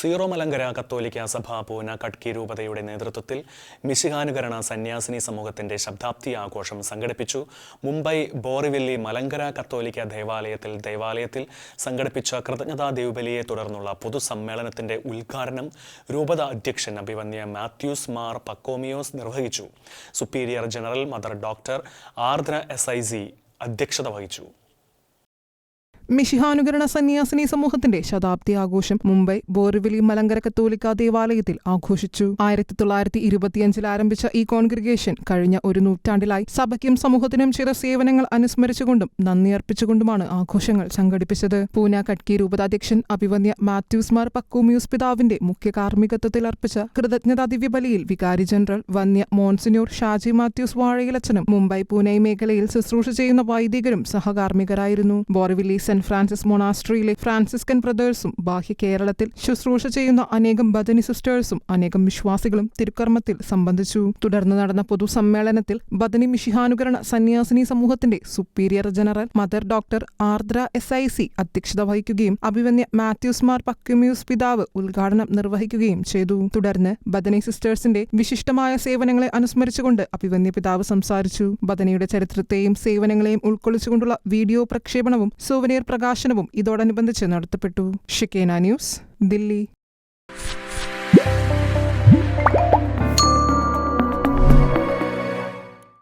Zero Malankara കത്തോലിക്ക സഭ പൂന കട്കി രൂപതയുടെ നേതൃത്വത്തിൽ മിശിഹാനുകരണ സന്യാസിനി സമൂഹത്തിന്റെ ശബ്ദാബ്ദി ആഘോഷം സംഘടിപ്പിച്ചു. മുംബൈ ബോറിവില്ലി മലങ്കര കത്തോലിക്ക ദേവാലയത്തിൽ ദേവാലയത്തിൽ സംഘടിപ്പിച്ച കൃതജ്ഞതാ ദേവബലിയെ തുടർന്നുള്ള പൊതുസമ്മേളനത്തിന്റെ ഉദ്ഘാടനം രൂപത അധ്യക്ഷൻ അഭിവന്യ മാത്യൂസ് മാർ പക്കോമിയോസ് നിർവഹിച്ചു. Superior general mother doctor Ardra S അധ്യക്ഷത വഹിച്ചു. മിഷിഹാനുകരണ സന്യാസിനി സമൂഹത്തിന്റെ ശതാബ്ദി ആഘോഷം മുംബൈ ബോറിവിലി മലങ്കര കത്തോലിക്ക ദേവാലയത്തിൽ ആഘോഷിച്ചു. ആയിരത്തി തൊള്ളായിരത്തി ഇരുപത്തിയഞ്ചിൽ ആരംഭിച്ച ഈ കോൺഗ്രിഗേഷൻ കഴിഞ്ഞ ഒരു നൂറ്റാണ്ടിലായി സഭയ്ക്കും സമൂഹത്തിനും ചില സേവനങ്ങൾ അനുസ്മരിച്ചുകൊണ്ടും നന്ദി അർപ്പിച്ചുകൊണ്ടുമാണ് ആഘോഷങ്ങൾ സംഘടിപ്പിച്ചത്. പൂന കട്കി രൂപതാധ്യക്ഷൻ അഭിവന്യ മാത്യൂസ് മാർ പക്കൂമിയൂസ് പിതാവിന്റെ മുഖ്യ കാർമ്മികത്വത്തിൽ അർപ്പിച്ച കൃതജ്ഞതാ ദിവ്യബലിയിൽ വികാരി ജനറൽ വന്യ മോൺസിനൂർ ഷാജി മാത്യൂസ് വാഴയിലച്ചനും മുംബൈ പൂനെ മേഖലയിൽ ശുശ്രൂഷ ചെയ്യുന്ന വൈദികരും സഹകാർമ്മികരായിരുന്നു. ബോർവിലി സെന്റ് ഫ്രാൻസിസ് മൊണാസ്ട്രിയിലെ ഫ്രാൻസിസ്കൻ ബ്രദേഴ്സും ബാഹ്യ കേരളത്തിൽ ശുശ്രൂഷ ചെയ്യുന്ന അനേകം ബദനി സിസ്റ്റേഴ്സും അനേകം വിശ്വാസികളും തിരുക്കർമ്മത്തിൽ സംബന്ധിച്ചു. തുടർന്ന് നടന്ന പൊതുസമ്മേളനത്തിൽ ബദനി മിഷിഹാനുകരണ സന്യാസിനി സമൂഹത്തിന്റെ superior general mother doctor Ardra S I C അധ്യക്ഷത വഹിക്കുകയും അഭിവന്യ മാത്യൂസ് മാർ പക്യുമ്യൂസ് പിതാവ് ഉദ്ഘാടനം നിർവഹിക്കുകയും ചെയ്തു. തുടർന്ന് ബദനി സിസ്റ്റേഴ്സിന്റെ വിശിഷ്ടമായ സേവനങ്ങളെ അനുസ്മരിച്ചുകൊണ്ട് അഭിവന്യ പിതാവ് സംസാരിച്ചു. ബദനിയുടെ ചരിത്രത്തെയും സേവനങ്ങളെയും ഉൾക്കൊള്ളിച്ചുകൊണ്ടുള്ള വീഡിയോ പ്രക്ഷേപണവും സോവനിയർ പ്രകാശനവും ഇതോടനുബന്ധിച്ച് നടത്തപ്പെട്ടു. Shekinah news Delhi.